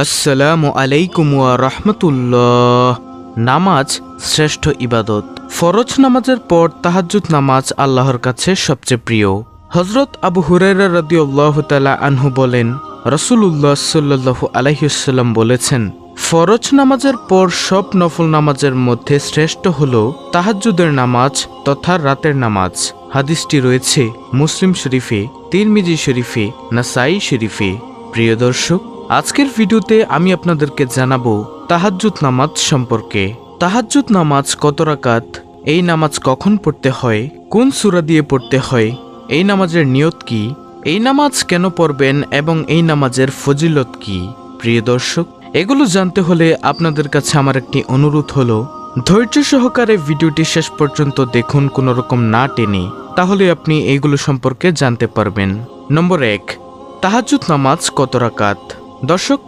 আসসালামু আলাইকুম ওয়া রহমতুল্লাহ। নামাজ শ্রেষ্ঠ ইবাদত। ফরজ নামাজের পর তাহাজ্জুদ নামাজ আল্লাহর কাছে সবচেয়ে প্রিয়। হজরত আবু হুরাইরা রাদিয়াল্লাহু তাআলা আনহু বলেন, রসুলুল্লাহ সাল্লাল্লাহু আলাইহিসাল্লাম বলেছেন, ফরজ নামাজের পর সব নফল নামাজের মধ্যে শ্রেষ্ঠ হল তাহাজ্জুদের নামাজ তথা রাতের নামাজ। হাদিসটি রয়েছে মুসলিম শরীফে, তিরমিজি শরীফে, নাসাই শরীফে। প্রিয় দর্শক আজকের ভিডিওতে আমি আপনাদেরকে জানাব তাহাজ্জুদ নামাজ সম্পর্কে। তাহাজ্জুদ নামাজ কত রাকাত? এই নামাজ কখন পড়তে হয়? কোন সুরা দিয়ে পড়তে হয়? এই নামাজের নিয়ত কি? এই নামাজ কেন পড়বেন এবং এই নামাজের ফজিলত কি? প্রিয় দর্শক, এগুলো জানতে হলে আপনাদের কাছে আমার একটি অনুরোধ হলো, ধৈর্য সহকারে ভিডিওটি শেষ পর্যন্ত দেখুন কোনো রকম না টেনে, তাহলে আপনি এইগুলো সম্পর্কে জানতে পারবেন। নম্বর এক, তাহাজ্জুদ নামাজ কত রাকাত? দর্শক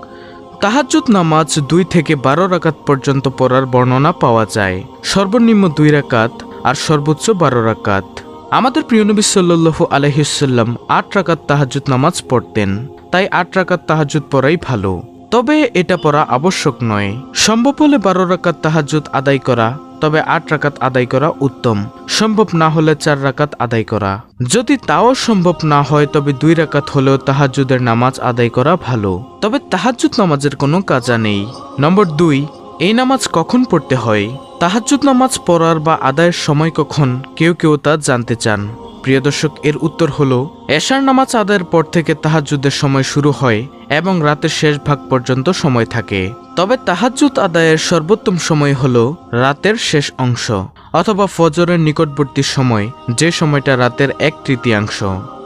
তাহাজুদ নামাজ দুই থেকে বারো রাকাত পর্যন্ত পড়ার বর্ণনা পাওয়া যায়। সর্বনিম্ন দুই রাকাত আর সর্বোচ্চ বারো রাকাত। আমাদের প্রিয় নবী সাল্লু আলহিসাল্লাম আট রাকাত তাহাজুদ নামাজ পড়তেন। তাই আট রাকাত তাহাজুদ পড়াই ভালো। তবে এটা পড়া আবশ্যক নয়। সম্ভব হলে বারো রাকাত তাহাজ্জুদ আদায় করা, তবে আট রাকাত আদায় করা উত্তম। সম্ভব না হলে চার রাকাত আদায় করা। যদি তাও সম্ভব না হয়, তবে দুই রাকাত হলেও তাহাজ্জুদের নামাজ আদায় করা ভালো। তবে তাহাজ্জুদ নামাজের কোনো কাজা নেই। নম্বর দুই, এই নামাজ কখন পড়তে হয়? তাহাজ্জুদ নামাজ পড়ার বা আদায়ের সময় কখন? কেউ কেউ তা জানতে চান। প্রিয় দর্শক, এর উত্তর হলো, এশার নামাজ আদায়ের পর থেকে তাহাজ্জুদের সময় শুরু হয় এবং রাতের শেষ ভাগ পর্যন্ত সময় থাকে। তবে তাহাজ্জুদ আদায়ের সর্বোত্তম সময় হলো রাতের শেষ অংশ অথবা ফজরের নিকটবর্তী সময়, যে সময়টা রাতের এক তৃতীয়াংশ।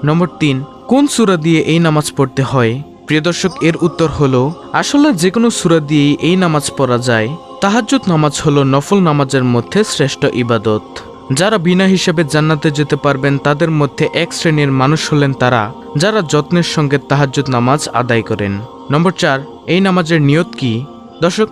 নম্বর তিন, কোন সূরা দিয়ে এই নামাজ পড়তে হয়? প্রিয় দর্শক, এর উত্তর হলো, আসলে যে কোনো সূরা দিয়েই এই নামাজ পড়া যায়। তাহাজ্জুদ নামাজ হলো নফল নামাজের মধ্যে শ্রেষ্ঠ ইবাদত। যারা বিনা হিসেবে জান্নাতে যেতে পারবেন, তাদের মধ্যে এক শ্রেণির মানুষ হলেন তারা, যারা যত্নের সঙ্গে তাহাজ্জুদ নামাজ আদায় করেন। নম্বর চার, এই নামাজের নিয়ত কি? দর্শক,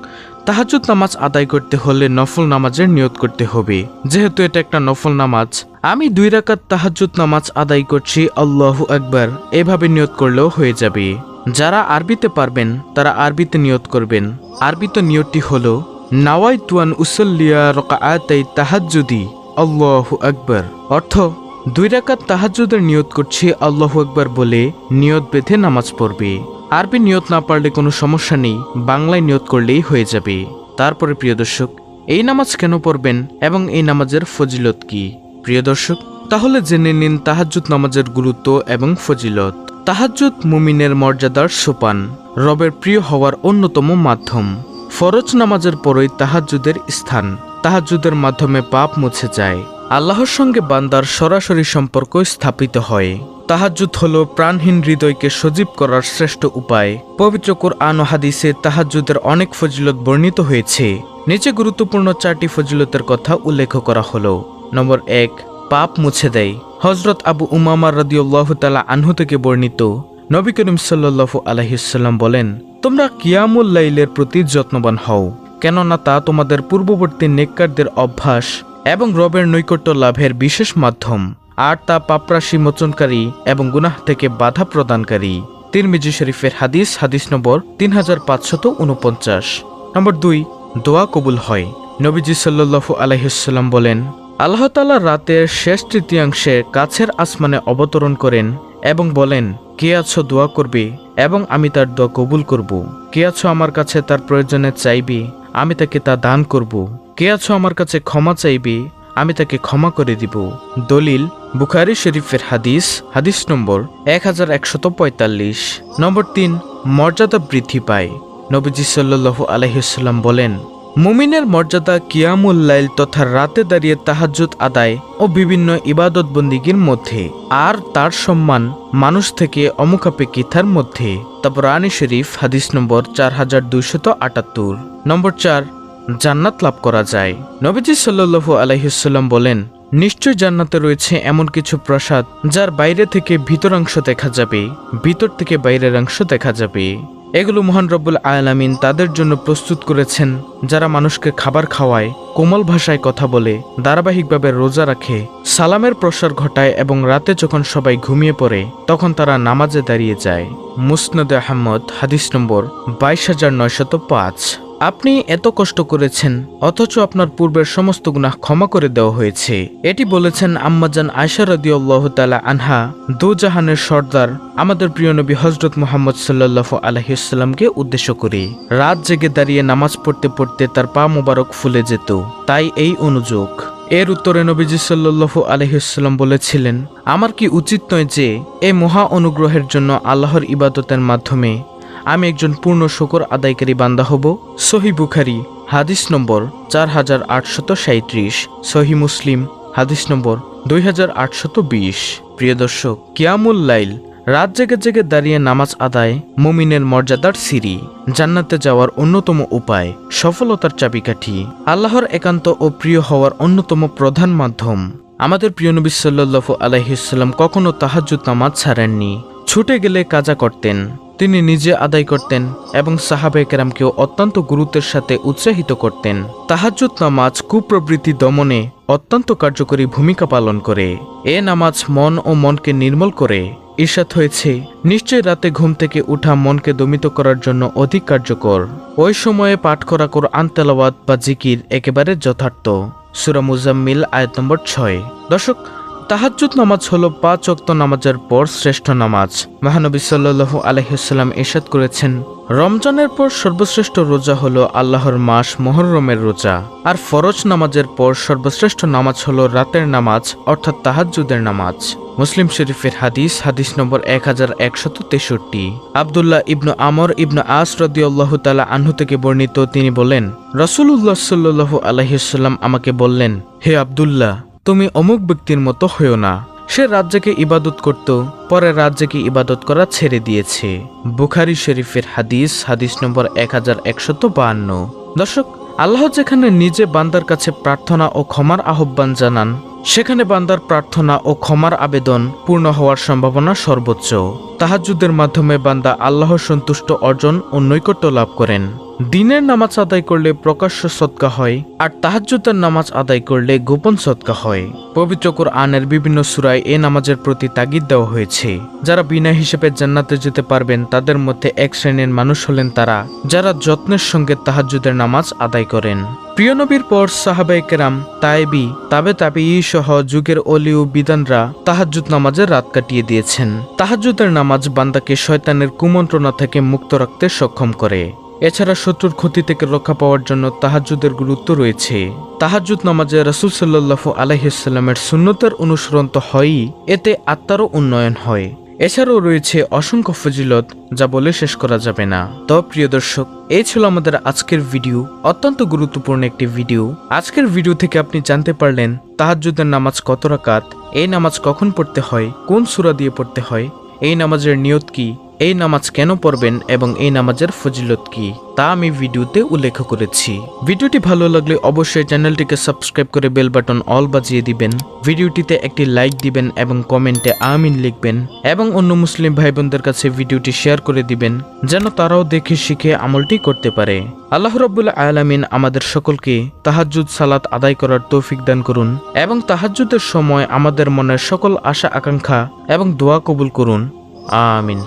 তাহাজ্জুদ নামাজ আদায় করতে হলে নফল নামাজের নিয়ত করতে হবে। যেহেতু এটা একটা নফল নামাজ, আমি দুই রাকাত তাহাজ্জুদ নামাজ আদায় করছি, আল্লাহু আকবার, এভাবে নিয়ত করলেও হয়ে যাবে। যারা আরবিতে পারবেন, তারা আরবিতে নিয়ত করবেন। আরবিতে নিয়তটি হল নাওয়াই তুয়ান উসল্লিয়া রকাআতাই তাহাজ্জুদি। আল্লাহু আকবর। অর্থ, দুই রাকাত তাহাজ্জুদের নিয়ত করছি, আল্লাহু আকবর বলে নিয়ত বেঁধে নামাজ পড়বে। আরবি নিয়ত না পারলে কোনো সমস্যা নেই, বাংলায় নিয়ত করলেই হয়ে যাবে। তারপরে প্রিয় দর্শক, এই নামাজ কেন পড়বেন এবং এই নামাজের ফজিলত কি? প্রিয় দর্শক, তাহলে জেনে নিন তাহাজ্জুদ নামাজের গুরুত্ব এবং ফজিলত। তাহাজ্জুদ মুমিনের মর্যাদার সোপান, রবের প্রিয় হওয়ার অন্যতম মাধ্যম। ফরজ নামাজের পরই তাহাজ্জুদের স্থান। তাহাজ্জুদের মাধ্যমে পাপ মুছে যায়। আল্লাহর সঙ্গে বান্দার সরাসরি সম্পর্ক স্থাপিত হয়। তাহাজ্জুদ হল প্রাণহীন হৃদয়কে সজীব করার শ্রেষ্ঠ উপায়। পবিত্র কোরআন হাদিসে তাহাজ্জুদের অনেক ফজিলত বর্ণিত হয়েছে। নিচে গুরুত্বপূর্ণ চারটি ফজিলতের কথা উল্লেখ করা হলো। নম্বর এক, পাপ মুছে দেয়। হজরত আবু উমামার রদিউল্লাহ তালা আনহু থেকে বর্ণিত। নবী করিম সাল্লু আলহিসাল্লাম বলেন, তোমরা কিয়ামুল লাইলের প্রতি যত্নবান হও। কেননা তা তোমাদের পূর্ববর্তী নেককারদের অভ্যাস এবং রবের নৈকট্য লাভের বিশেষ মাধ্যম। আর তা পাপরাশি মোচনকারী এবং গুনাহ থেকে বাধা প্রদানকারী। তিরমিজি শরীফের হাদিস হাদিস নম্বর তিন হাজার পাঁচশত উনপঞ্চাশ নম্বর দুই, দোয়া কবুল হয়। নবীজি সাল্লু আলহিসাল্লাম বলেন, আল্লাহ তালা রাতের শেষ তৃতীয়াংশে কাছের আসমানে অবতরণ করেন এবং বলেন, কে আছো দোয়া করবে এবং আমি তার দোয়া কবুল করব। কে আছো আমার কাছে তার প্রয়োজনে চাইবে আমি তাকে তা দান করব। কে আছো আমার কাছে ক্ষমা চাইবে, আমি তাকে ক্ষমা করে দিব। দলিল, বুখারি শরীফের হাদিস হাদিস নম্বর এক হাজার একশত পঁয়তাল্লিশ। নম্বর তিন, মর্যাদা বৃদ্ধি পায়। নবীজি সাল্লু আলহিসাল্লাম বলেন মুমিনের মর্যাদা কিয়ামুল্লাইল তথা রাতে দাঁড়িয়ে তাহাজ্জুদ আদায় ও বিভিন্ন ইবাদত বন্দিগির মধ্যে। আর তার সম্মান মানুষ থেকে অমুখাপেক্ষিতার মধ্যে। তাবরানি শরীফ, হাদিস নম্বর চার হাজার দুইশত আটাত্তর। নম্বর চার, জান্নাত লাভ করা যায়। নবীজি সাল্লু আলহিসাল্লাম বলেন, নিশ্চয় জান্নাতে রয়েছে এমন কিছু প্রাসাদ যার বাইরে থেকে ভিতরাংশ দেখা যাবে, ভিতর থেকে বাইরের অংশ দেখা যাবে। এগুলো মহান রব্বুল আয়ালামিন তাদের জন্য প্রস্তুত করেছেন, যারা মানুষকে খাবার খাওয়ায়, কোমল ভাষায় কথা বলে, ধারাবাহিকভাবে রোজা রাখে, সালামের প্রসার ঘটায় এবং রাতে যখন সবাই ঘুমিয়ে পড়ে, তখন তারা নামাজে দাঁড়িয়ে যায়। মুসনদ আহমদ, হাদিস নম্বর বাইশ হাজার নয়শত পাঁচ। আপনি এত কষ্ট করেছেন, অথচ আপনার পূর্বের সমস্ত গুনাহ ক্ষমা করে দেওয়া হয়েছে। এটি বলেছেন আম্মাজান আয়সা রদিউল্লাহ তালা আনহা, দু জাহানের সর্দার, আমাদের প্রিয় নবী হজরত মোহাম্মদ সাল্লাহ আলহিসাল্লামকে উদ্দেশ্য করে। রাত জেগে দাঁড়িয়ে নামাজ পড়তে পড়তে তার পা মোবারক ফুলে যেত। তাই এই অনুযোগ। এর উত্তরে নবীজি সাল্লু আলহিসাল্লাম বলেছিলেন, আমার কি উচিত নয় যে এই মহা অনুগ্রহের জন্য আল্লাহর ইবাদতের মাধ্যমে আমি একজন পূর্ণ শকর আদায়কারী বান্দা হব। সহি বুখারি, হাদিস নম্বর চার হাজার আটশত সাঁত্রিশ সহি মুসলিম, হাদিস নম্বর দুই হাজার আটশত বিশ। প্রিয় দর্শক, কিয়ামুল লাইল, রাত জেগে জেগে দাঁড়িয়ে নামাজ আদায় মুমিনের মর্যাদার সিঁড়ি, জান্নাতে যাওয়ার অন্যতম উপায়, সফলতার চাবিকাঠি, আল্লাহর একান্ত ও প্রিয় হওয়ার অন্যতম প্রধান মাধ্যম। আমাদের প্রিয় নবী সাল্লাল্লাহু আলাইহিসাল্লাম কখনো তাহাজ্জুদ নামাজ ছাড়েননি। ছুটে গেলে কাজা করতেন। তিনি নিজে আদায় করতেন এবং সাহাবে কেরামকেও অত্যন্ত গুরুত্বের সাথে উৎসাহিত করতেন। তাহাজ্জুদ নামাজ কুপ্রবৃত্তি দমনে অত্যন্ত কার্যকরী ভূমিকা পালন করে। এ নামাজ মন ও মনকে নির্মল করে। ঈর্ষাদ হয়েছে, নিশ্চয় রাতে ঘুম থেকে উঠা মনকে দমিত করার জন্য অধিক কার্যকর। ওই সময়ে পাঠ করা কোরআন তেলাওয়াত বা জিকির একেবারে যথার্থ। সুরা মুজাম্মিল আয়াত নম্বর ছয়। দর্শক তাহাজ্জুদ নামাজ হলো পাঁচ অক্ত নামাজের পর শ্রেষ্ঠ নামাজ। মহানবী সাল্লু আলহিসাল্লাম এরশাদ করেছেন, রমজানের পর সর্বশ্রেষ্ঠ রোজা হলো আল্লাহর মাস মোহররমের রোজা, আর ফরজ নামাজের পর সর্বশ্রেষ্ঠ নামাজ হলো রাতের নামাজ, অর্থাৎ তাহাজ্জুদের নামাজ। মুসলিম শরীফের হাদিস হাদিস নম্বর এক হাজার একশত তেষট্টি। আবদুল্লাহ ইবনু আমর ইবনু আস রদিউল্লাহ তালা আনহু থেকে বর্ণিত তিনি বলেন রসুল্লাহ সাল্লু আলহিসাল্লাম আমাকে বললেন, হে আবদুল্লাহ তুমি অমুক ব্যক্তির মতো হয়েও না। সে রাজ্যকে ইবাদত করত, পরে রাজ্যকে ইবাদত করা ছেড়ে দিয়েছে। বুখারি শরীফের হাদিস হাদিস নম্বর এক হাজার একশত বাহান্ন। দর্শক, আল্লাহ যেখানে নিজে বান্দার কাছে প্রার্থনা ও ক্ষমার আহ্বান জানান, সেখানে বান্দার প্রার্থনা ও ক্ষমার আবেদন পূর্ণ হওয়ার সম্ভাবনা সর্বোচ্চ। তাহাজুদের মাধ্যমে বান্দা আল্লাহর সন্তুষ্ট অর্জন ও নৈকট্য লাভ করেন। দিনের নামাজ আদায় করলে প্রকাশ্য সৎকা হয়, আর তাহাজ্জুদের নামাজ আদায় করলে গোপন সৎকা হয়। পবিত্র আনের বিভিন্ন সুরায় এ নামাজের প্রতি তাগিদ দেওয়া হয়েছে। যারা বিনা হিসেবে জান্নাতে যেতে পারবেন, তাদের মধ্যে এক শ্রেণির মানুষ হলেন তারা, যারা যত্নের সঙ্গে তাহাজ্জুদের নামাজ আদায় করেন। প্রিয় নবীর পর সাহাবাই কেরাম তাইবি তাবে তাবি সহ যুগের অলি ও বিদানরা তাহাজ্জুদ নামাজের রাত কাটিয়ে দিয়েছেন। তাহাজ্জুদের নামাজ বান্দাকে শয়তানের কুমন্ত্রণা থেকে মুক্ত রাখতে সক্ষম করে। এছাড়া শত্রুর ক্ষতি থেকে রক্ষা পাওয়ার জন্য তাহাজ্জুদের গুরুত্ব রয়েছে। তাহাজ্জুদ নামাজে রসুল সাল্লাহু আলহিসাল্লামের সুন্নতের অনুসরণ তো হয়ই, এতে আত্মারও উন্নয়ন হয়। এছাড়াও রয়েছে অসংখ্য ফজিলত, যা বলে শেষ করা যাবে না। তো প্রিয় দর্শক, এই ছিল আমাদের আজকের ভিডিও, অত্যন্ত গুরুত্বপূর্ণ একটি ভিডিও। আজকের ভিডিও থেকে আপনি জানতে পারলেন তাহাজ্জুদের নামাজ কত রাকাত, এই নামাজ কখন পড়তে হয়, কোন সূরা দিয়ে পড়তে হয়, এই নামাজের নিয়ত কি এই নামাজ কেন পড়বেন এবং এই নামাজের ফজিলত কি, তা আমি ভিডিওতে উল্লেখ করেছি। ভিডিওটি ভালো লাগলে অবশ্যই চ্যানেলটিকে সাবস্ক্রাইব করে বেল বাটন অল বাজিয়ে দিবেন। ভিডিওটিতে একটি লাইক দিবেন এবং কমেন্টে আমিন লিখবেন এবং অন্য মুসলিম ভাই বোনদের কাছে ভিডিওটি শেয়ার করে দিবেন, যেন তারাও দেখে শিখে আমলটি করতে পারে। আল্লাহ রব্বুল আলামিন আমাদের সকলকে তাহাজ্জুদ, সালাত আদায় করার তৌফিক দান করুন এবং তাহাজ্জুদের সময় আমাদের মনের সকল আশা আকাঙ্ক্ষা এবং দোয়া কবুল করুন। আমিন।